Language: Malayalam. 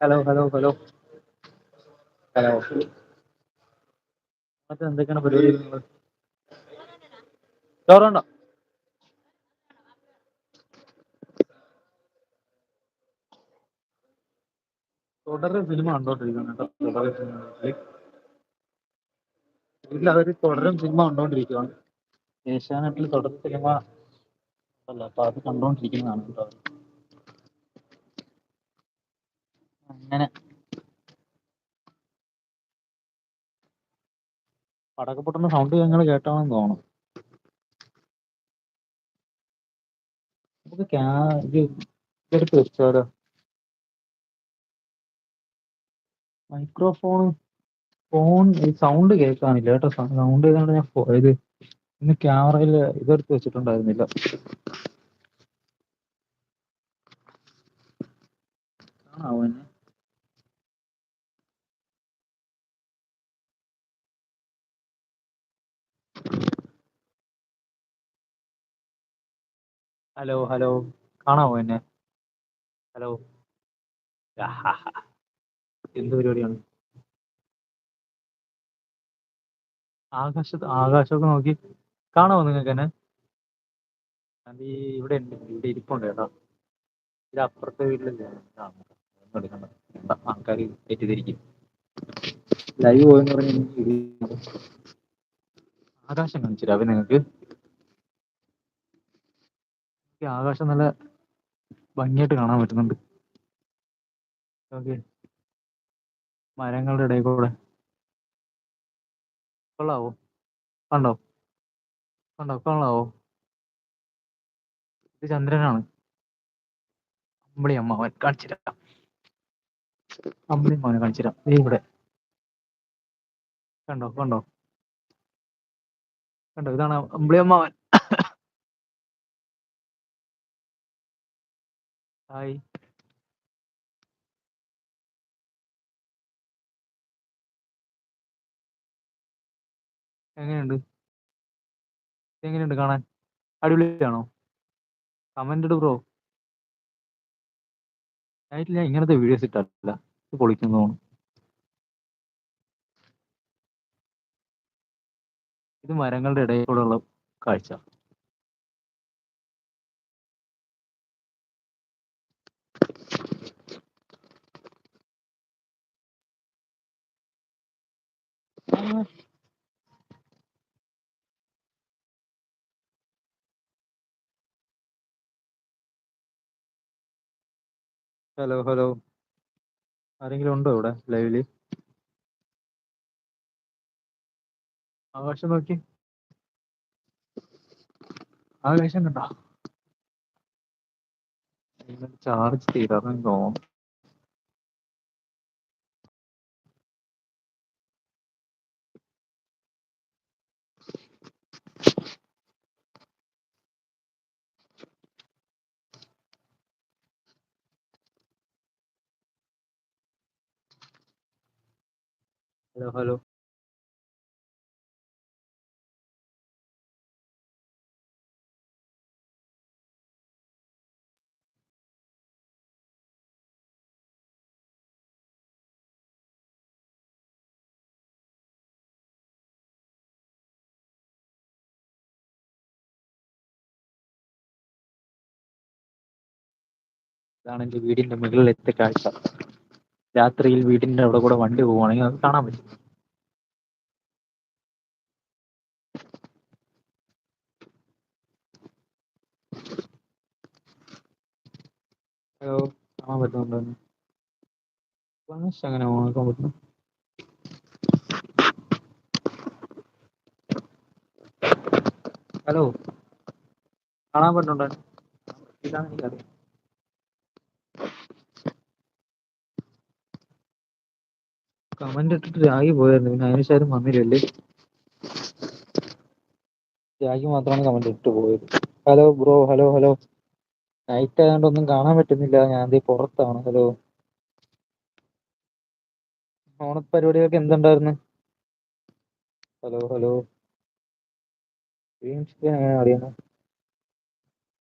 ഹലോ ഹലോ ഹലോ ഹലോ മറ്റേ എന്തൊക്കെയാണ് പരിപാടി ചോറുണ്ടോ തുടരെ സിനിമ കണ്ടോണ്ടിരിക്കുകയാണ് കേട്ടോ. തുടരെ സിനിമ ഇല്ല അവർ തുടരും സിനിമ കണ്ടോണ്ടിരിക്കുകയാണ് ഏഷ്യാനെറ്റിൽ തുടർ സിനിമ അല്ല അപ്പൊ അത് കണ്ടോണ്ടിരിക്കുന്നതാണ് കേട്ടോ. അങ്ങനെ. പടക്കപ്പൊട്ടുന്ന സൗണ്ട് ഞങ്ങൾ കേട്ടാണെന്ന് തോന്നുന്നു. നമുക്ക് ക്യാ ഇത് ഇതെടുത്ത് വെച്ചാലോ. മൈക്രോഫോൺ ഫോൺ സൗണ്ട് കേൾക്കാനില്ല കേട്ടോ. സൗണ്ട് ഏതാണ്ട് ഞാൻ ഇത് ഇന്ന് ക്യാമറയിൽ ഇതെടുത്ത് വെച്ചിട്ടുണ്ടായിരുന്നില്ല. കാണാവോ എന്നെ? ഹലോ ഹലോ കാണാവോ എന്നെ? ഹലോ. എന്ത് പരിപാടിയാണ്? ആകാശത്ത് ആകാശമൊക്കെ നോക്കി. കാണാവോ നിങ്ങൾക്ക് എന്നെ? ഞാൻ ഈ ഇവിടെ ഉണ്ട് ഇവിടെ ഇരിപ്പുണ്ട് കേട്ടോ. ഇത് അപ്പുറത്തെ വീട്ടിലല്ലേ ആൾക്കാർ തെറ്റിദ്ധരിക്കും. ലൈവ് പോയെന്ന് പറഞ്ഞാൽ ആകാശം കാണിച്ചു രാവിലെ നിങ്ങൾക്ക്? ഈ ആകാശം നല്ല ഭംഗിയായിട്ട് കാണാൻ പറ്റുന്നുണ്ട്. മരങ്ങളുടെ ഇടയിൽ കൂടെ. കൊള്ളാവോ? കണ്ടോ? കണ്ടോ? കൊള്ളാവോ? ഇത് ചന്ദ്രനാണ്. അമ്പിളി അമ്മാവൻ കാണിച്ചു തരാം അമ്പിളി അമ്മാവനെ കാണിച്ചു തരാം ദേ ഇവിടെ. കണ്ടോ? കണ്ടോ? കണ്ടോ? ഇതാണ് അമ്പിളി അമ്മാവൻ ഹായ് എങ്ങനെയുണ്ട്? എങ്ങനെയുണ്ട് കാണാൻ? അടിപൊളിയാണോ? കമന്റ് ബ്രോ നൈറ്റിൽ ഇങ്ങനത്തെ വീഡിയോസ് ഇട്ടല്ല ഇത് പൊളിക്കുന്നു ഇത് മരങ്ങളുടെ ഇടയിലൂടെയുള്ള കാഴ്ച. ഹലോ ഹലോ ആരെങ്കിലും ഉണ്ടോ ഇവിടെ ലൈവിൽ ആകാശം നോക്കി. ആകാശം കണ്ടോ? ചാർജ് തീരാറെന്ന് ഹലോ ഹലോ ഇതാണ് എന്റെ വീടിന്റെ മുകളിലത്തെ കാഴ്ച. രാത്രിയിൽ വീടിന്റെ അവിടെ കൂടെ വണ്ടി പോവുകയാണെങ്കിൽ അത് കാണാൻ പറ്റും. ഹലോ കാണാൻ പറ്റുന്നുണ്ടോ അങ്ങനെ ഓണാക്കാൻ പറ്റും ഹലോ കാണാൻ പറ്റുന്നുണ്ടോ ഇതാണ് എനിക്കറിയാം കമന്റ് ഇട്ടിട്ട് രാഗി പോയായിരുന്നു. പിന്നെ അതിനുശേഷം വന്നില്ലല്ലേ രാഗി മാത്രമാണ് കമന്റ് ഇട്ട് പോയത്. Hello bro hello hello. Night ആയതുകൊണ്ട് ഒന്നും കാണാൻ പറ്റുന്നില്ല. ഞാൻ ദേ പുറത്താണ്. ഹലോ. ഓണ പരിപാടികൾക്ക് എന്തുണ്ടായിരുന്നു? Hello hello. അറിയണം